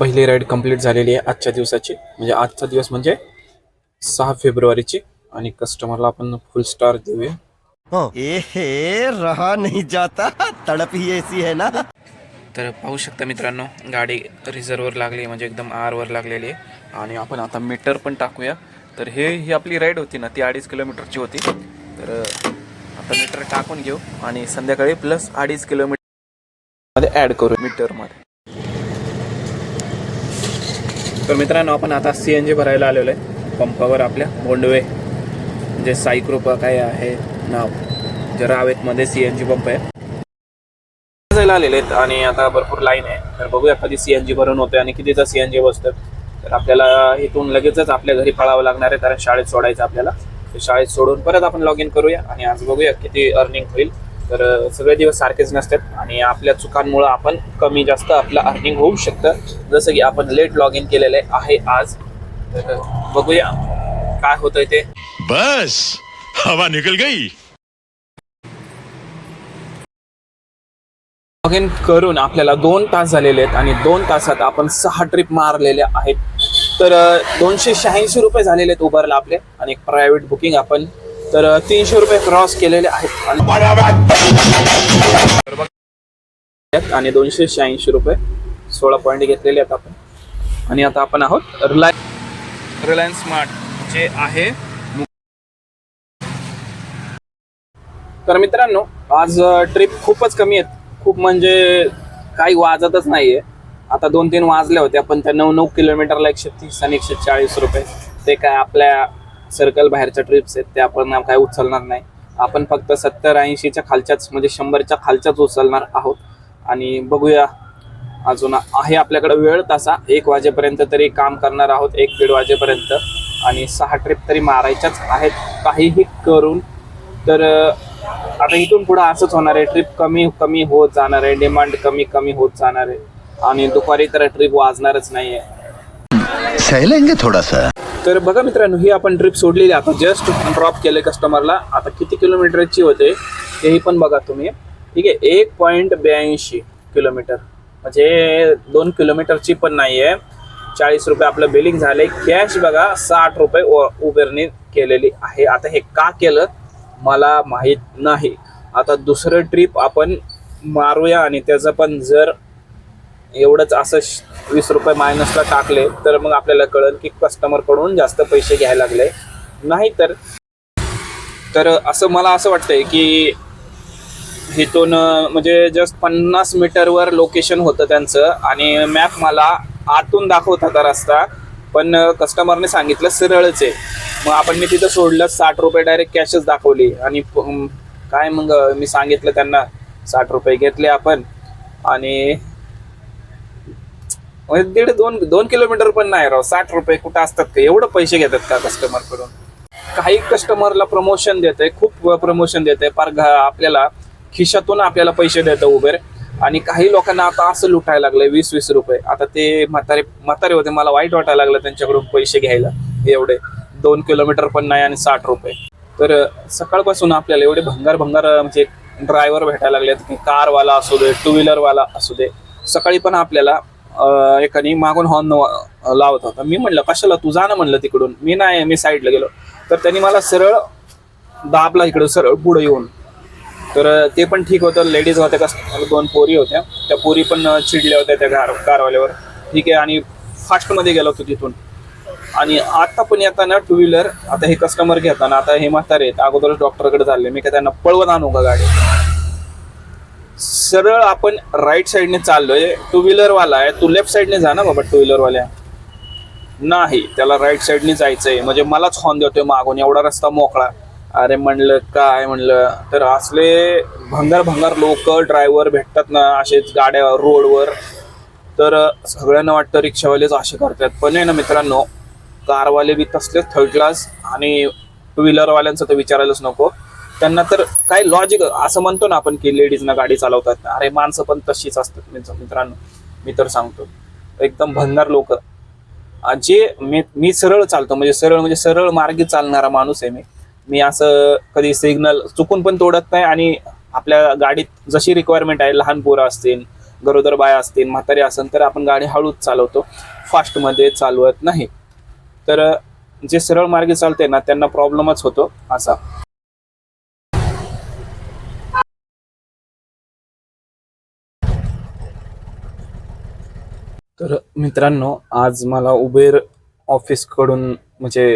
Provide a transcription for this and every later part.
पहिली ride complete झालेली आहे आजच्या दिवसाची. म्हणजे आजचा दिवस म्हणजे सहा फेब्रुवारीची. आणि कस्टमरला आपण फुल स्टार देऊया. रहा नहीं जाता. तड़प ही ऐसी है ना. तर पाहू शकता मित्रांनो गाडी रिझर्ववर लागली म्हणजे एकदम आरवर लागलेली आहे. आणि आपण आता मीटर पण टाकूया. तर हे ही आपली राईड होती ना ती अडीच किलोमीटरची होती. तर आता मीटर टाकून घेऊ. आणि संध्याकाळी प्लस अडीच किलोमीटरमध्ये ॲड करू मीटरमध्ये तर मित्रांनो आपण आता सी एन जी भरायला आलेलो आहे. पंपावर आपल्या बोंडवे. जे साईकृपा काय आहे नाव. जे रावेतमध्ये सी एन जी पंप आहे. जायला आलेले आहेत आणि आता भरपूर लाईन आहे. तर बघूया कधी सी एन जी भरून होते आणि कितीचा सी एन जी बसतं तर आपल्याला इथून लगेचच आपल्या घरी पळावं लागणार आहे कारण शाळेत सोडायचं आपल्याला. तर शाळेत सोडून परत आपण लॉग इन करूया आणि आज बघूया किती अर्निंग होईल. तर सगळे दिवस सारखेच नसतात आणि आपल्या चुकांमुळं आपण कमी जास्त आपलं अर्निंग होऊ शकतं. जसं की आपण लेट लॉग इन केलेलं आहे आज. तर बघूया काय होतंय ते. बस हवा निकल गई. लॉग इन करून आपल्याला दोन तास झालेले आहेत आणि दोन तासात आपण सहा ट्रिप मारलेल्या आहेत. तर दोनशे शहाऐंशी रुपये झालेले आहेत उबरला आपले आणि एक प्रायव्हेट बुकिंग आपण तर तीनशे रुपये क्रॉस केलेले आहेत. आणि आणि दोनशे शहाऐंशी रुपये सोळा पॉईंट घेतलेले आहेत आपण. आणि आता आपण आहोत रिलायन्स रिलायन्स स्मार्ट जे आहे. तर मित्रांनो आज ट्रिप खूपच कमी आहेत. खूप म्हणजे काही वाजतच नाहीये. आता दोन तीन वाजल्या होत्या पण त्या नऊ नऊ किलोमीटरला एकशे तीस आणि एकशे चाळीस रुपये. ते काय आपल्या सर्कल बाहेरच्या ट्रिप्स आहेत ते आपण काय उचलणार नाही. आपण फक्त सत्तर ऐंशीच्या खालच्याच म्हणजे शंभरच्या खालच्याच उचलणार आहोत. आणि बघूया अजून आहे आपल्याकडे वेळ तसा. एक वाजेपर्यंत तरी काम करणार आहोत एक दीड वाजेपर्यंत. आणि सहा ट्रिप तरी मारायच्याच आहेत. काहीही करून तर आता इथून पुढे असंच होणार आहे. ट्रिप कमी कमी होत जाणार आहे. डिमांड कमी कमी होत जाणार आहे. आणि दुपारी तर ट्रिप वाजणारच नाही आहे थोडासा. तर बघा मित्रांनो ही आपण ट्रिप सोडलेली आहे. आता जस्ट ड्रॉप केले कस्टमरला आता किती किलोमीटरची होते तेही पण बघा तुम्ही. ठीक आहे एक पॉईंट ब्याऐंशी किलोमीटर म्हणजे दोन किलोमीटरची पण नाही आहे चाळीस रुपये आपलं बिलिंग झाले कॅश बघा साठ रुपये उबेरने केलेली आहे. आता हे का केलं मला माहीत नाही. आता दुसरं ट्रिप आपण मारूया आणि त्याचं पण जर एवढंच असं श- वीस रुपये मायनसला टाकले तर मग आपल्याला कळेल की कस्टमरकडून जास्त पैसे घ्यायला लागले. नाही तर तर असं मला असं वाटतंय की इथून म्हणजे जस्ट पन्नास मीटरवर लोकेशन होतं त्यांचं आणि मॅप मला आतून दाखवत होता रस्ता पण कस्टमरने सांगितलं सरळच आहे. मग आपण मी तिथं सोडलं साठ रुपये डायरेक्ट कॅशच दाखवली आणि काय मग मी सांगितलं त्यांना साठ रुपये घेतले आपण आणि म्हणजे दीड दोन दोन किलोमीटर पण नाही राव. साठ रुपये कुठं असतात का? एवढं पैसे घेतात का कस्टमरकडून? काही कस्टमरला प्रमोशन देते खूप प्रमोशन देते पार घ- आपल्याला खिशातून आपल्याला पैसे देतं उबेर आणि काही लोकांना आता असं लुटायला लागलंय वीस वीस रुपये. आता ते म्हातारे म्हातारे होते मला वाईट वाटायला लागलं त्यांच्याकडून पैसे घ्यायला. एवढे. दोन किलोमीटर पण नाही आणि साठ रुपये. तर सकाळपासून आपल्याला एवढे भंगार भंगार म्हणजे ड्रायव्हर भेटायला लागलेत की कारवाला असू दे टू व्हीलरवाला असू दे. सकाळी पण आपल्याला एकाने मागून हॉर्न लावत होता. मी म्हणलं कशाला तू? जा ना म्हणलं तिकडून. मी नाही मी साईडला गेलो. तर त्यांनी मला सरळ दाबला इकडं सरळ पुढे येऊन. तर ते पण ठीक होतं. लेडीज होत्या कस दोन पोरी होत्या. त्या पोरी पण चिडल्या होत्या त्या कार कारवाल्यावर. ठीक आहे आणि फास्टमध्ये गेलो होतो तिथून. आणि आता पण येताना टू व्हीलर आता हे कस्टमर घेताना आता हे म्हातारे आहेत. अगोदरच डॉक्टरकडे चालले. मी काय त्यांना पळवत आणू का गाडी? सरळ आपण राईट साईडने चाललोय. टू व्हीलर वाला आहे. तू लेफ्ट साईडने जा ना बाबा टू व्हीलर वाल्या. नाही त्याला राईट साईडने जायचंय. म्हणजे मलाच हॉर्न देतोय मागून. एवढा रस्ता मोकळा. अरे म्हणलं काय म्हणलं? तर असले भंगार भंगार लोक ड्रायव्हर भेटतात ना असेच गाड्या रोडवर तर सगळ्यांना वाटतं रिक्षावालेच असे करतात. पण आहे ना मित्रांनो कारवाले बी तसलेच थर्ड क्लास आणि टू व्हीलरवाल्यांचं तर विचारायलाच नको. त्यांना तर काय लॉजिक असं म्हणतो ना आपण की लेडीजना गाडी चालवतात. अरे माणसं पण तशीच असतात मित्रांनो. मी तर सांगतो. एकदम भंगार लोक. जे मी मी सरळ चालतो. म्हणजे सरळ म्हणजे सरळ मार्गी चालणारा माणूस आहे मी. मी असं कधी सिग्नल चुकून पण तोडत नाही आणि आपल्या गाडीत जशी रिक्वायरमेंट आहे लहान पोरं असतील गरोदर बाया असतील म्हातारे असेल तर आपण गाडी हळूच चालवतो. फास्टमध्ये चालवत नाही. तर जे सरळ मार्गी चालते ना त्यांना प्रॉब्लेमच होतो असा. तर मित्रांनो आज मला उबेर ऑफिसकडून म्हणजे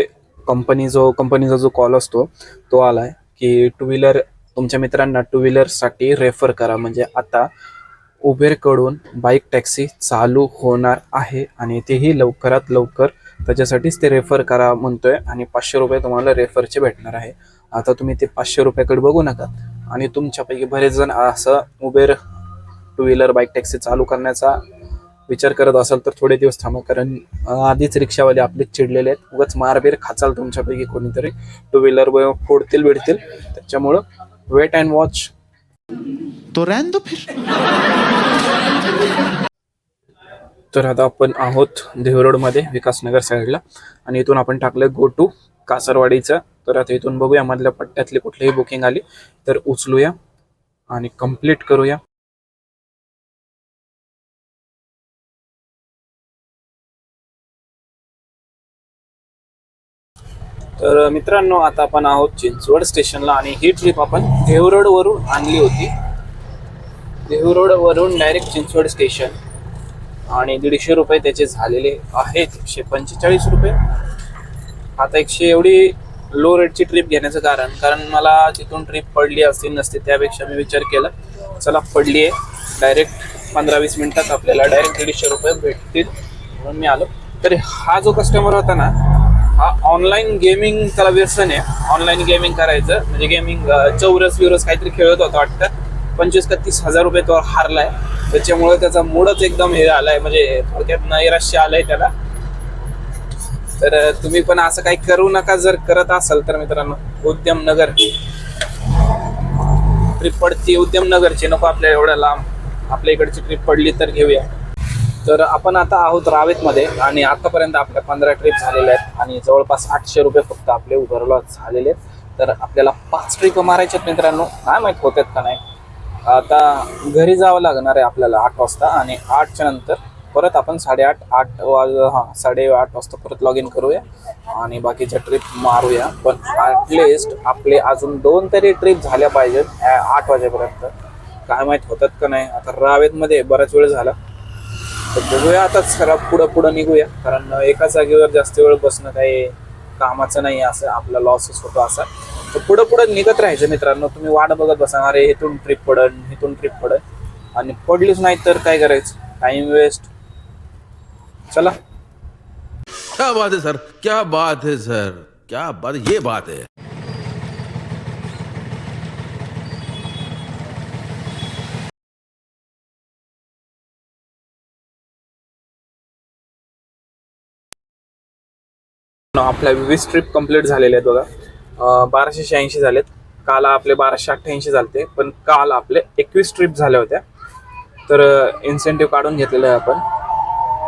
कंपनी जो कंपनीचा जो कॉल असतो तो आलाय की टू व्हीलर तुमच्या मित्रांना टू व्हीलरसाठी रेफर करा. म्हणजे आता उबेरकडून बाईक टॅक्सी चालू होणार आहे आणि तेही लवकरात लवकर त्याच्यासाठीच ते रेफर करा म्हणतोय आणि पाचशे रुपये तुम्हाला रेफरचे भेटणार आहे. आता तुम्ही ते पाचशे रुपयाकडे बघू नका. आणि तुमच्यापैकी बरेच जण असं Uber two wheeler bike taxi चालू करण्याचा विचार करत असाल तर थोडे दिवस थांबा कारण आधीच रिक्षावाले आपलेच चिडलेले आहेत. उगाच मारबीर खाचाल तुमच्यापैकी कोणीतरी. टू व्हीलर फोडतील बिडतील त्याच्यामुळं वेट अँड वॉच तो दो फिर. तर आता आपण आहोत देहरोडमध्ये विकासनगर साईडला आणि इथून आपण टाकलं गो टू कासरवाडीचं. तर आता इथून बघूया मधल्या पट्ट्यातली कुठलीही बुकिंग आली तर उचलूया आणि कंप्लीट करूया. तर मित्रांनो आता आपण आहोत चिंचवड स्टेशनला आणि ही ट्रिप आपण देहरोडवरून आणली होती. देहरोडवरून डायरेक्ट चिंचवड स्टेशन आणि दीडशे रुपये त्याचे झालेले आहेत एकशे पंचेचाळीस रुपये. आता एकशे एवढी लो रेटची ट्रिप घेण्याचं कारण कारण मला तिथून ट्रिप पडली असती नसती त्यापेक्षा मी विचार केला चला पडली आहे डायरेक्ट पंधरा वीस मिनिटात आपल्याला डायरेक्ट दीडशे रुपये भेटतील म्हणून मी आलो. तर हा जो कस्टमर होता ना हा ऑनलाईन गेमिंग त्याला व्यसन आहे. ऑनलाईन गेमिंग करायचं. म्हणजे गेमिंग चौरस विरस काहीतरी खेळत होता वाटतं. पंचवीस का तीस हजार रुपये तो हारलाय. त्याच्यामुळे त्याचा मूडच एकदम हे आलाय म्हणजे थोडक्यात नैराश्य आलंय त्याला. तर तुम्ही पण असं काही करू नका जर करत असाल तर मित्रांनो. उद्यम नगर ट्रिप पडती उद्यम नगरची नको आपल्या एवढ्या लांब. आपल्या इकडची ट्रिप पडली तर घेऊया. तर आपण आता आहोत रावेतमध्ये आणि आतापर्यंत आपल्या पंधरा ट्रिप झालेल्या आहेत आणि जवळपास आठशे रुपये फक्त आपले उभरला झालेले आहेत. तर आपल्याला पाच ट्रिप मारायच्यात मित्रांनो. काय माहीत होतात का नाही? आता घरी जावं लागणार आहे आपल्याला आठ वाजता आणि आठच्या नंतर परत आपण साडेआठ आठ वाज हां साडेआठ वाजता परत लॉग इन करूया आणि बाकीच्या ट्रिप मारूया. पण ॲटलिस्ट आपले अजून दोन तरी ट्रिप झाल्या पाहिजेत आठ वाजेपर्यंत. काय माहीत होतात का नाही? आता रावेतमध्ये बराच वेळ झाला. तर बघूया आता खराब पुढं पुढं निघूया. कारण एका जागेवर जास्त वेळ बसणं काही कामाचं नाही असं आपला लॉसच होतो असा. तर पुढं पुढं निघत राहायचं मित्रांनो. तुम्ही वाट बघत बसा. अरे इथून ट्रिप पडन इथून ट्रिप पडन. आणि पडलीच नाही तर काय करायचं? टाइम वेस्ट चला. क्या बात है सर क्या बात है सर क्या बात ये बात है। आपल्या वीस ट्रिप कंप्लीट झालेल्या आहेत बघा. बाराशे शहाऐंशी झालेत. काल आपले बाराशे अठ्ठ्याऐंशी झालते पण काल आपले एकवीस ट्रिप झाल्या होत्या. तर इन्सेंटिव्ह काढून घेतलेलं आहे आपण.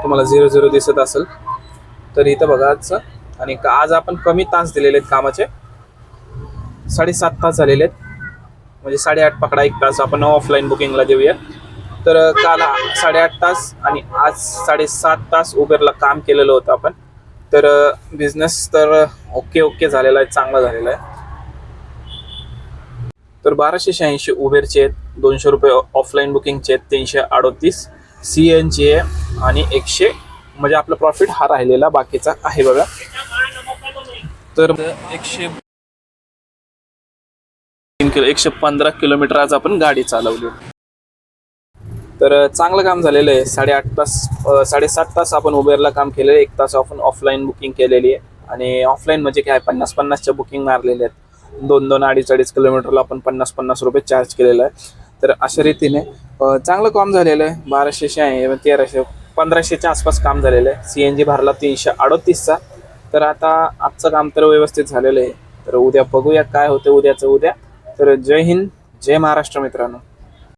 तुम्हाला झिरो झिरो दिसत असेल तर इथं बघा आजचं. आणि का- आज आपण कमी तास दिलेले आहेत कामाचे. साडेसात तास झालेले आहेत. म्हणजे साडेआठ पकडा एक तास. आपण ऑफलाईन बुकिंगला देऊया. तर काल साडेआठ तास आणि आज साडेसात तास उबेरला काम केलेलं होतं आपण. तर बिझनेस तर ओके ओके झालेला आहे चांगला झालेला आहे. तर बाराशे शहाऐंशी उबेरचे आहेत दोनशे रुपये ऑफलाईन बुकिंगचे आहेत तीनशे अडोतीस सी एनचे आहे आणि एकशे म्हणजे आपला प्रॉफिट हा राहिलेला बाकीचा आहे बघा. तर एकशे तीन किलो एकशे पंधरा किलोमीटर आज आपण गाडी चालवली. तर चांगलं काम झालेलं आहे. साडेआठ तास साडेसात तास आपण उबेरला काम केलेलं आहे. एक तास आपण ऑफलाईन बुकिंग केलेली आहे. आणि ऑफलाईन म्हणजे काय? पन्नास पन्नासच्या बुकिंग मारलेल्या आहेत. दोन दोन अडीच अडीच किलोमीटरला आपण पन्नास पन्नास रुपये चार्ज केलेला आहे. तर अशा रीतीने चांगलं काम झालेलं आहे. बाराशे आहे तेराशे पंधराशेच्या आसपास काम झालेलं आहे. सी एन जी भरला तीनशे अडतीसचा. तर आता आजचं काम तर व्यवस्थित झालेलं आहे. तर उद्या बघूया काय होतं उद्याचं उद्या. तर जय हिंद जय महाराष्ट्र मित्रांनो.